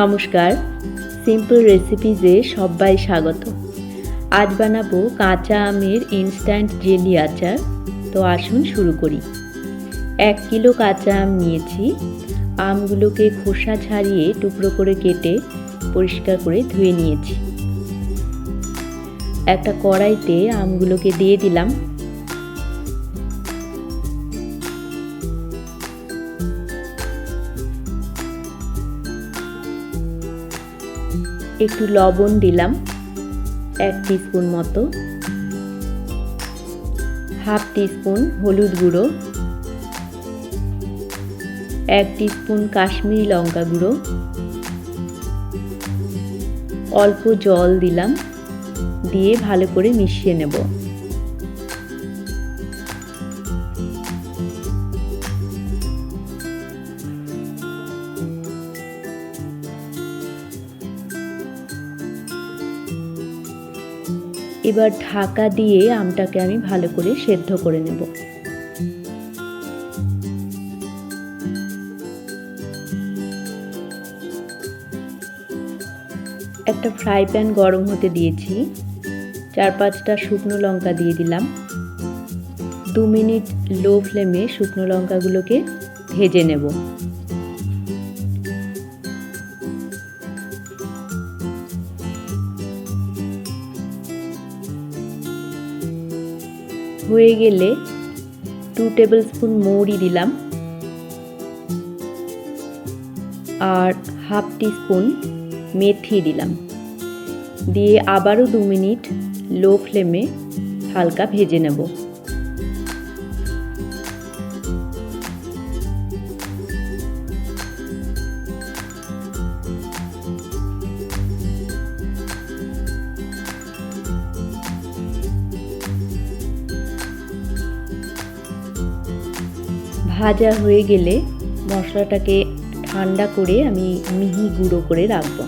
নমস্কার। সিম্পল রেসিপিজে সবাই স্বাগত। আজ বানাবো কাঁচা আমের ইনস্ট্যান্ট জেলি আচার। তো আসুন শুরু করি। এক কিলো কাঁচা আম নিয়েছি। আমগুলোকে খোসা ছাড়িয়ে টুকরো করে কেটে পরিষ্কার করে ধুয়ে নিয়েছি। একটা কড়াইতে আমগুলোকে দিয়ে দিলাম। একটু লবণ দিলাম, এক স্পুন মতো। হাফ টিস্পুন হলুদ গুঁড়ো। এক স্পুন কাশ্মীরি লঙ্কা গুঁড়ো। অল্প জল দিলাম, দিয়ে ভালো করে মিশিয়ে নেব। এবার ঢাকা দিয়ে আমটাকে আমি ভালো করে সেদ্ধ করে নেব। একটা ফ্রাই প্যান গরম হতে দিয়েছি। চার পাঁচটা শুকনো লঙ্কা দিয়ে দিলাম। দু মিনিট লো ফ্লেমে শুকনো লঙ্কাগুলোকে ভেজে নেব। হয়ে গেলে টু টেবিল স্পুন মৌরি দিলাম আর হাফ টিস্পুন মেথি দিলাম। দিয়ে আবারও দু মিনিট লো ফ্লেমে হালকা ভেজে নেব। ভাজা হয়ে গেলে মশলাটাকে ঠান্ডা করে আমি মিহি গুঁড়ো করে রাখব।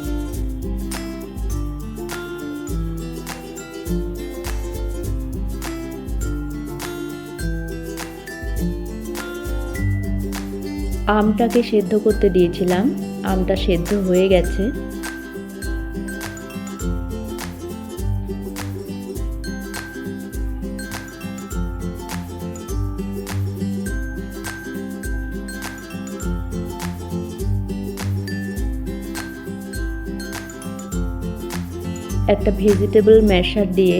আমটাকে সেদ্ধ করতে দিয়েছিলাম। আমটা সেদ্ধ হয়ে গেছে। একটা ভেজিটেবল ম্যাশার দিয়ে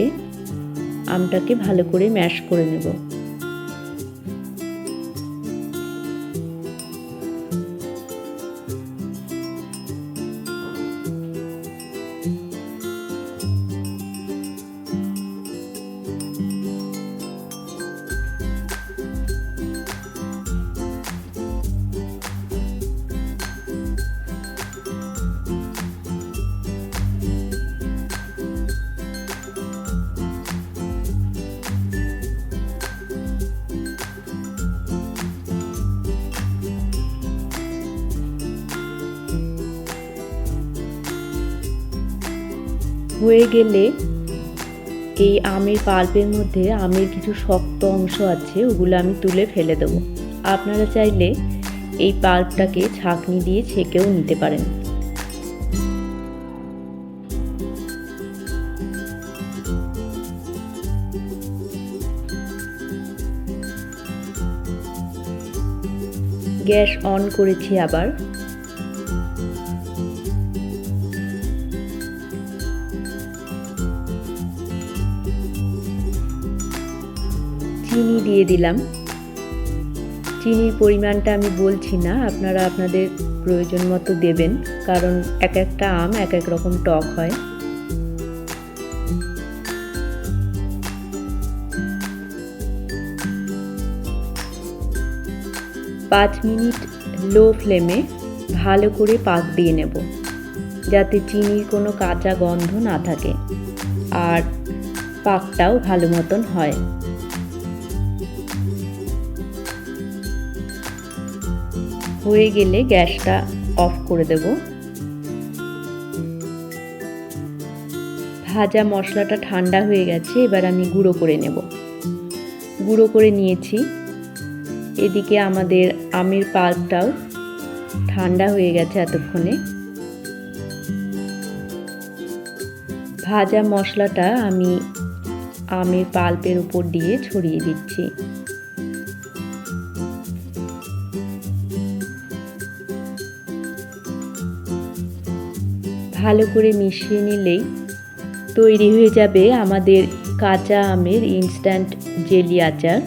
আমটাকে ভালো করে ম্যাশ করে নেব। হয়ে গেলে এই আমের পাল্পের মধ্যে আমের কিছু শক্ত অংশ আছে, ওগুলো আমি তুলে ফেলে দেবো। আপনারা চাইলে এই পাল্পটাকে ছাঁকনি দিয়ে ছেঁকেও নিতে পারেন। গ্যাস অন করেছি আবার। চিনি দিয়ে দিলাম। চিনির পরিমাণটা আমি বলছি না, আপনারা আপনাদের প্রয়োজন মতো দেবেন, কারণ এক একটা আম এক এক রকম টক হয়। পাঁচ মিনিট লো ফ্লেমে ভালো করে পাক দিয়ে নেব, যাতে চিনির কোনো কাঁচা গন্ধ না থাকে, আর পাকটাও ভালো মতন হয়। হয়ে গেলে গ্যাসটা অফ করে দেব। ভাজা মশলাটা ঠান্ডা হয়ে গেছে, এবার আমি গুঁড়ো করে নেব। গুঁড়ো করে নিয়েছি। এদিকে আমাদের আমের পাল্পটাও ঠান্ডা হয়ে গেছে এতক্ষণে। ভাজা মশলাটা আমি আমের পাল্পের উপর দিয়ে ছড়িয়ে দিচ্ছি। ভালো করে মিশিয়ে নিলেই তৈরি হয়ে যাবে আমাদের কাঁচা আমের ইনস্ট্যান্ট জেলি আচার।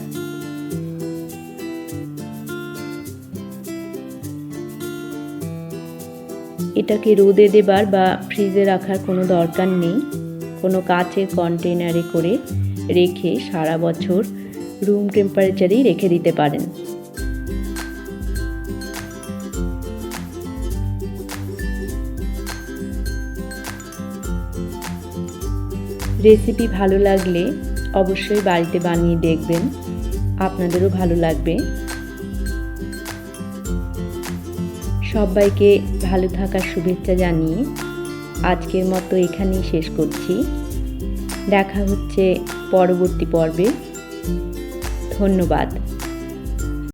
এটাকে রোদে দেবার বা ফ্রিজে রাখার কোনো দরকার নেই। কোনো কাচের কন্টেনারে করে রেখে সারা বছর রুম টেম্পারেচারেই রেখে দিতে পারেন। রেসিপি ভালো লাগলে অবশ্যই বাড়িতে বানিয়ে দেখবেন। আপনাদেরও ভালো লাগবে। সবাইকে ভালো থাকার শুভেচ্ছা জানিয়ে আজকের মতো এখানেই শেষ করছি। দেখা হচ্ছে পরবর্তী পর্বে। ধন্যবাদ।